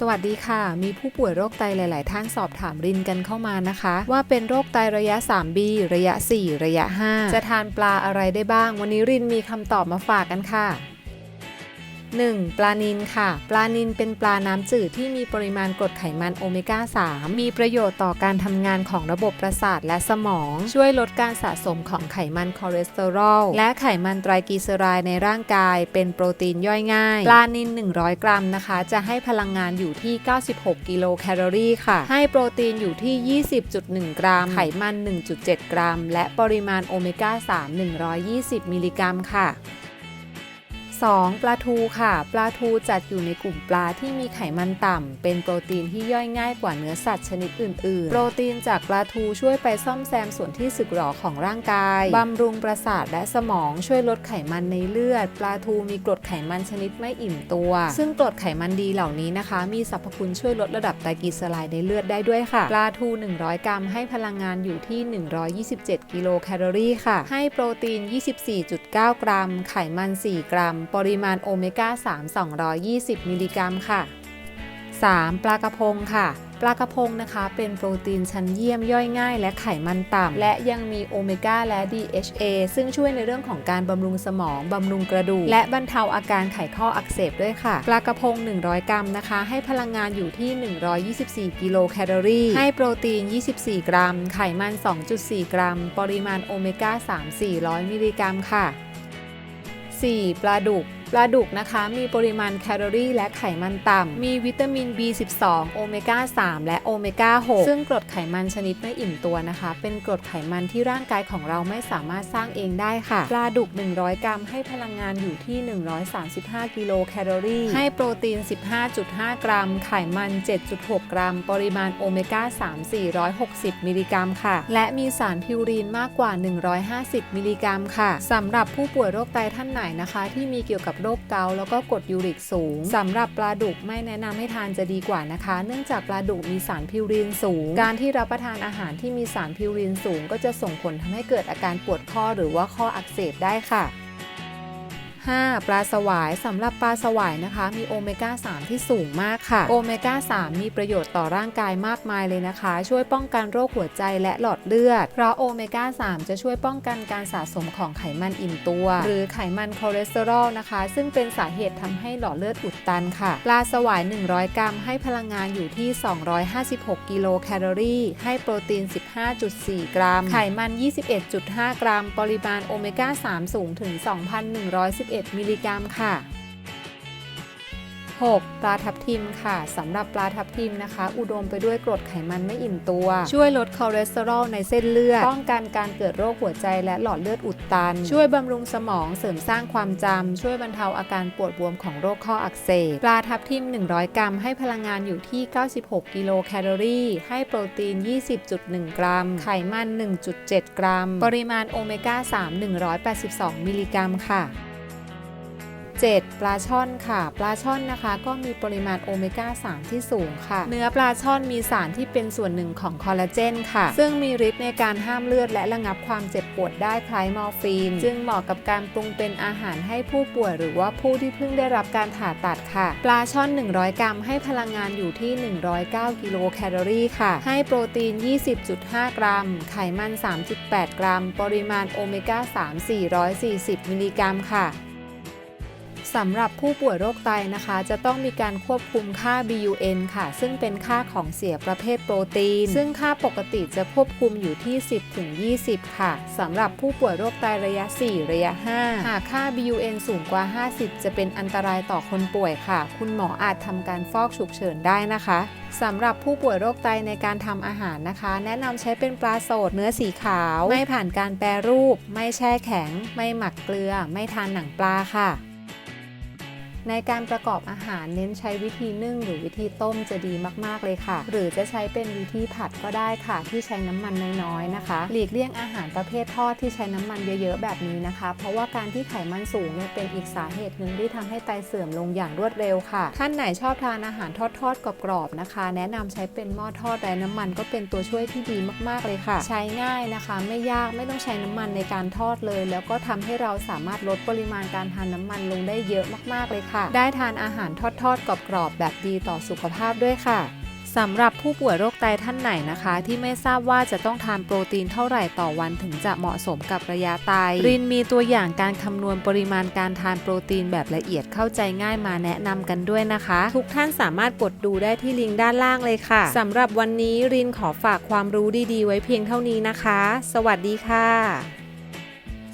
สวัสดีค่ะ มีผู้ป่วยโรคไตหลาย ๆ ท่านสอบถามรินกันเข้ามานะคะ ว่าเป็นโรคไตระยะ 3B ระยะ 4 ระยะ 5 จะทานปลาอะไรได้บ้าง วันนี้รินมีคำตอบมาฝากกันค่ะ 1. ปลานิลค่ะ ปลานิลเป็นปลาน้ำจืดที่มีปริมาณกรดไขมันโอเมก้า 3 มีประโยชน์ต่อการทำงานของระบบประสาทและสมอง ช่วยลดการสะสมของไขมันคอเลสเตอรอล และไขมันไตรกลีเซอไรด์ในร่างกาย เป็นโปรตีนย่อยง่าย ปลานิล100 กรัมนะคะ จะให้พลังงานอยู่ที่ 96 กิโลแคลอรี่ค่ะ ให้โปรตีนอยู่ที่ 20.1 กรัม ไขมัน 1.7 กรัม และปริมาณโอเมก้า 3 120 มิลลิกรัมค่ะ 2. ปลาทูค่ะ ปลาทูจัดอยู่ในกลุ่มปลาที่มีไขมันต่ำ เป็นโปรตีนที่ย่อยง่ายกว่าเนื้อสัตว์ชนิดอื่น ๆ โปรตีนจากปลาทูช่วยไปซ่อมแซมส่วนที่สึกหรอของร่างกาย บำรุงประสาทและสมองช่วยลดไขมันในเลือด ปลาทูมีกรดไขมันชนิดไม่อิ่มตัว ซึ่งกรดไขมันดีเหล่านี้นะคะ มีสรรพคุณช่วยลดระดับไตรกลีเซอไรด์ในเลือดได้ด้วยค่ะ ปลาทู 100 กรัม ให้พลังงานอยู่ที่ 127 กิโลแคลอรี่ค่ะ ให้โปรตีน 24.9 กรัม ไขมัน 4 กรัมปริมาณโอเมก้า 3 220 มิลลิกรัมค่ะ 3. ปลากระพงค่ะปลากระพงนะคะ เป็นโปรตีนชั้นเยี่ยมย่อยง่าย และไขมันต่ำและยังมีโอเมก้าและ DHA ซึ่งช่วยในเรื่องของการบำรุงสมอง บำรุงกระดูก และบรรเทาอาการไขข้ออักเสบด้วยค่ะ ปลากระพง 100 กรัมนะคะ ให้พลังงานอยู่ที่ 124 กิโลแคลอรี่ ให้โปรตีน 24 กรัม ไขมัน 2.4 กรัม ปริมาณโอเมก้า 3 400 มิลลิกรัมค่ะ 4. ปลาดุก ปลาดุกนะคะมีปริมาณแคลอรี่และไขมันต่ำ มีวิตามิน B12 โอเมก้า 3 และโอเมก้า 6 ซึ่งกรดไขมันชนิดไม่อิ่มตัวนะคะ เป็นกรดไขมันที่ร่างกายของเราไม่สามารถสร้างเองได้ค่ะ ปลาดุก 100 กรัม ให้พลังงานอยู่ที่ 135 กิโลแคลอรี่ ให้โปรตีน 15.5 กรัม ไขมัน 7.6 กรัม ปริมาณโอเมก้า 3 460 มิลลิกรัมค่ะ และมีสารพิวรีนมากกว่า 150 มิลลิกรัมค่ะสำหรับผู้ป่วยโรคไตท่านไหนนะคะ ที่มีเกี่ยวกับโรคเกาต์แล้วก็กรดยูริกสูงสำหรับปลาดุกไม่แนะนำให้ทานจะดีกว่านะคะ เนื่องจากปลาดุกมีสารพิวรีนสูง การที่รับประทานอาหารที่มีสารพิวรีนสูง ก็จะส่งผลทำให้เกิดอาการปวดข้อหรือว่าข้ออักเสบได้ค่ะ 5. ปลาสวายสำหรับปลาสวายนะคะ มีโอเมก้า 3 ที่สูงมากค่ะ โอเมก้า 3 มีประโยชน์ต่อร่างกายมากมายเลยนะคะ ช่วยป้องกันโรคหัวใจและหลอดเลือด เพราะโอเมก้า 3 จะช่วยป้องกันการสะสมของไขมันอิ่มตัว หรือไขมันคอเลสเตอรอลนะคะ ซึ่งเป็นสาเหตุทำให้หลอดเลือดอุดตันค่ะ ปลาสวาย 100 กรัม ให้พลังงานอยู่ที่ 256 กิโลแคลอรี่ ให้โปรตีน 15.4 กรัม ไขมัน 21.5 กรัม ปริมาณโอเมก้า 3 สูงถึง 2,111มิลลิกรัมค่ะ 6. ปลาทับทิมค่ะสำหรับปลาทับทิมนะคะ อุดมไปด้วยกรดไขมันไม่อิ่มตัว ช่วยลดคอเลสเตอรอลในเส้นเลือด ป้องกันการเกิดโรคหัวใจและหลอดเลือดอุดตัน ช่วยบำรุงสมองเสริมสร้างความจำ ช่วยบรรเทาอาการปวดบวมของโรคข้ออักเสบ ปลาทับทิม 100 กรัม ให้พลังงานอยู่ที่ 96 กิโลแคลอรี่ ให้โปรตีน 20.1 กรัม ไขมัน 1.7 กรัม ปริมาณโอเมก้า 3 182 มิลลิกรัมค่ะ 7. ปลาช่อนค่ะ ปลาช่อนนะคะก็มีปริมาณโอเมก้า 3 ที่สูงค่ะ เนื้อปลาช่อนมีสารที่เป็นส่วนหนึ่งของคอลลาเจนค่ะ ซึ่งมีฤทธิ์ในการห้ามเลือดและระงับความเจ็บปวดได้คล้ายมอร์ฟีน จึงเหมาะกับการปรุงเป็นอาหารให้ผู้ป่วยหรือว่าผู้ที่เพิ่งได้รับการผ่าตัดค่ะ ปลาช่อน 100 กรัม ให้พลังงานอยู่ที่ 109 กิโลแคลอรี่ค่ะ ให้โปรตีน 20.5 กรัม ไขมัน 3.8 กรัม ปริมาณโอเมก้า 3 440 มิลลิกรัมค่ะ สำหรับผู้ป่วยโรคไตนะคะ จะต้องมีการควบคุมค่า BUN ค่ะ ซึ่งเป็นค่าของเสียประเภทโปรตีน ซึ่งค่าปกติจะควบคุมอยู่ที่ 10ถึง20 ค่ะสำหรับผู้ป่วยโรคไตระยะ 4 ระยะ 5 หากค่า BUN สูงกว่า 50 จะเป็นอันตรายต่อคนป่วยค่ะ คุณหมออาจทำการฟอกฉุกเฉินได้นะคะสำหรับผู้ป่วยโรคไตในการทำอาหารนะคะ แนะนำใช้เป็นปลาสดเนื้อสีขาว ไม่ผ่านการแปรรูป ไม่แช่แข็ง ไม่หมักเกลือ ไม่ทานหนังปลาค่ะ ในการประกอบอาหารเน้นใช้วิธีนึ่งหรือวิธีต้มจะดีมากๆเลยค่ะ หรือจะใช้เป็นวิธีผัดก็ได้ค่ะ ที่ใช้น้ำมันน้อยๆนะคะ หลีกเลี่ยงอาหารประเภททอดที่ใช้น้ำมันเยอะๆแบบนี้นะคะ เพราะว่าการที่ไขมันสูงเนี่ยเป็นอีกสาเหตุหนึ่งที่ทำให้ไตเสื่อมลงอย่างรวดเร็วค่ะ ท่านไหนชอบทานอาหารทอดๆกรอบๆนะคะ แนะนำใช้เป็นหม้อทอดไร้น้ำมันก็เป็นตัวช่วยที่ดีมากๆเลยค่ะ ใช้ง่ายนะคะ ไม่ยากไม่ต้องใช้น้ำมันในการทอดเลย แล้วก็ทำให้เราสามารถลดปริมาณการทานน้ำมันลงได้เยอะมากๆเลยค่ะค่ะ ได้ทานอาหารทอดๆกรอบๆแบบดีต่อสุขภาพด้วยค่ะสำหรับผู้ป่วยโรคไตท่านไหนนะคะ ที่ไม่ทราบว่าจะต้องทานโปรตีนเท่าไหร่ต่อวันถึงจะเหมาะสมกับระยะไตรินมีตัวอย่างการคำนวณปริมาณการทานโปรตีนแบบละเอียดเข้าใจง่ายมาแนะนำกันด้วยนะคะ ทุกท่านสามารถกดดูได้ที่ลิงก์ด้านล่างเลยค่ะสำหรับวันนี้รินขอฝากความรู้ดีๆ ไว้เพียงเท่านี้นะคะ สวัสดีค่ะ